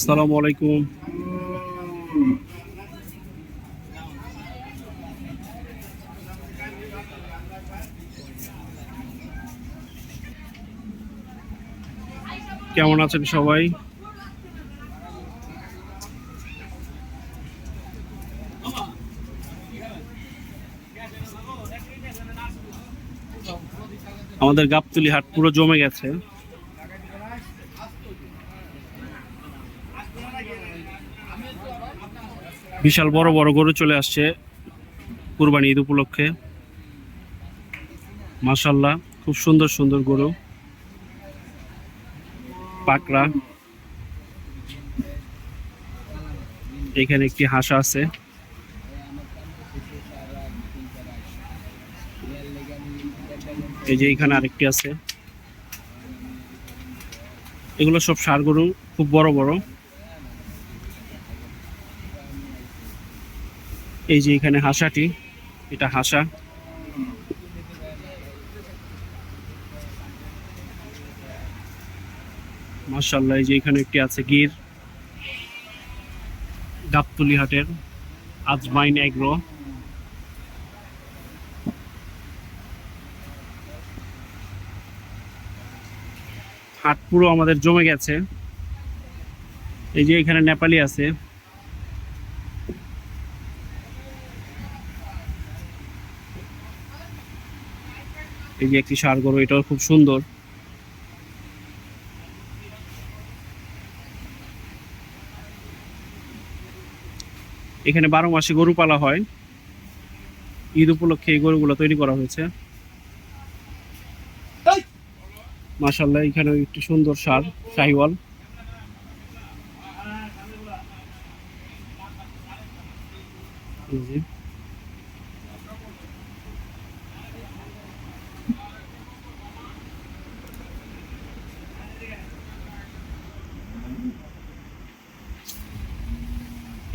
আসসালামু আলাইকুম। কেমন আছেন সবাই? আমাদের গাবতলি হাট পুরো জমে গেছে। বিশাল বড় বড় গরু চলে আসছে কুরবানি ঈদ উপলক্ষে। মাশাল্লাহ খুব সুন্দর সুন্দর গরু। পাকড়া। এখানে একটি হাঁস আছে। এই যে এখানে আরেকটি আছে। এগুলো সব সার গরু, খুব বড় বড়। এই যে এখানে হাসাটি, এটা হাসা। মার্শাল্লাহ এই যে এখানে একটি আছে গির। গাবতলি হাটের আজমাইন এগ্রো। হাট পুরো আমাদের জমে গেছে। এই যে এখানে নেপালি আছে। এই যে একটি সার গরু, এটাও খুব সুন্দর। এখানে বারো মাসে গরু পালা হয়। ঈদ উপলক্ষে এই গরুগুলো তৈরি করা হয়েছে। মাসাল্লাহ এখানে একটি সুন্দর সার শাহিওয়াল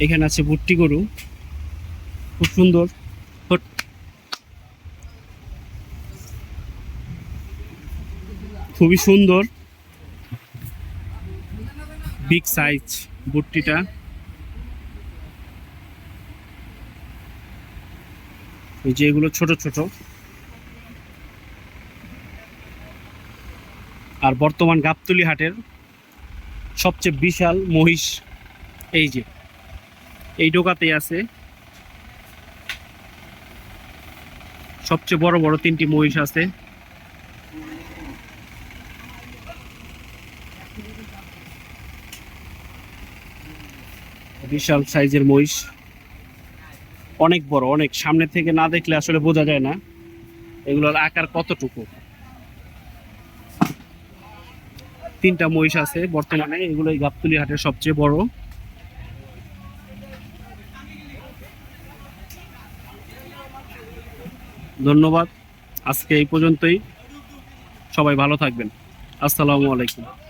এখানে আছে ভুট্টি গরু। খুব সুন্দর। খুবই সুন্দর। বিগ সাইজ ভুট্টিটা। এই যে এগুলো ছোট ছোট। আর বর্তমান গাবতলি হাটের সবচেয়ে বিশাল মহিষ এই যে। এই ডোকাতেই আছে। সবচেয়ে বড় বড় তিনটি মহিষ আছে। বিশাল সাইজের মহিষ। অনেক বড়, অনেক। সামনে থেকে না দেখলে আসলে বোঝা যায় না এগুলোর আকার কতটুকু। তিনটা মহিষ আছে বর্তমানে এগুলো এই গাবতলি হাটের সবচেয়ে বড়। ধন্যবাদ। আজকে এই পর্যন্তই। সবাই ভালো থাকবেন। আসসালামু আলাইকুম।